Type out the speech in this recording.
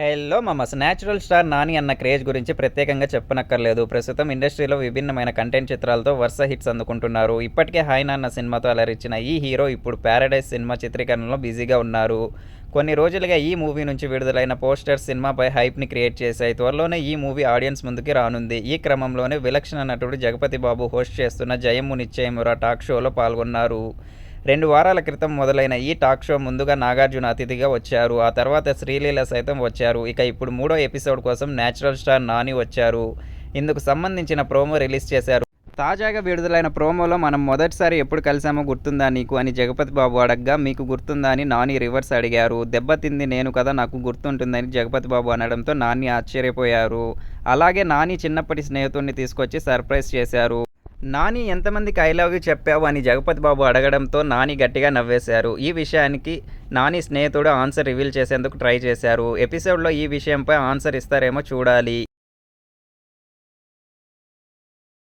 Hello moms natural star Nani అన్న craze గురించి ప్రత్యేకంగా చెప్పనక్కర్లేదు. ప్రస్తుతం ఇండస్ట్రీలో విభిన్నమైన కంటెంట్ చిత్రాలతో వరుస హిట్స్ అందుకుంటున్నారు. ఇప్పటికే హాయ్ నాన్న సినిమాతో అలరించిన ఈ హీరో ఇప్పుడు ప్యారడైజ్ సినిమా చిత్రీకరణలో బిజీగా ఉన్నారు. కొన్ని రోజులుగా ఈ మూవీ నుంచి విడుదలైన పోస్టర్స్ సినిమాపై హైప్ని క్రియేట్ చేశాయి. త్వరలోనే ఈ మూవీ ఆడియన్స్ ముందుకి రానుంది. ఈ క్రమంలోనే విలక్షణ నటుడు జగపతి బాబు హోస్ట్ చేస్తున్న జయము నిశ్చయమురా టాక్ షోలో పాల్గొన్నారు. రెండు వారాల క్రితం మొదలైన ఈ టాక్ షో ముందుగా నాగార్జున అతిథిగా వచ్చారు. ఆ తర్వాత శ్రీలీల సైతం వచ్చారు. ఇక ఇప్పుడు మూడో ఎపిసోడ్ కోసం న్యాచురల్ స్టార్ నాని వచ్చారు. ఇందుకు సంబంధించిన ప్రోమో రిలీజ్ చేశారు. తాజాగా విడుదలైన ప్రోమోలో మనం మొదటిసారి ఎప్పుడు కలిసామో గుర్తుందా నీకు అని జగపతి బాబు అడగ్గా మీకు గుర్తుందా అని నాని రివర్స్ అడిగారు. దెబ్బతింది నేను కదా నాకు గుర్తుంటుందని జగపతి బాబు అనడంతో నాని ఆశ్చర్యపోయారు. అలాగే నాని చిన్నప్పటి స్నేహితుడిని తీసుకొచ్చి సర్ప్రైజ్ చేశారు. నాని ఎంతమందికి ఐ లవ్ యూ చెప్పావు అని జగపతి బాబు అడగడంతో నాని గట్టిగా నవ్వేశారు. ఈ విషయానికి నాని స్నేహితుడు ఆన్సర్ రివీల్ చేసేందుకు ట్రై చేశారు. ఎపిసోడ్లో ఈ విషయంపై ఆన్సర్ ఇస్తారేమో చూడాలి.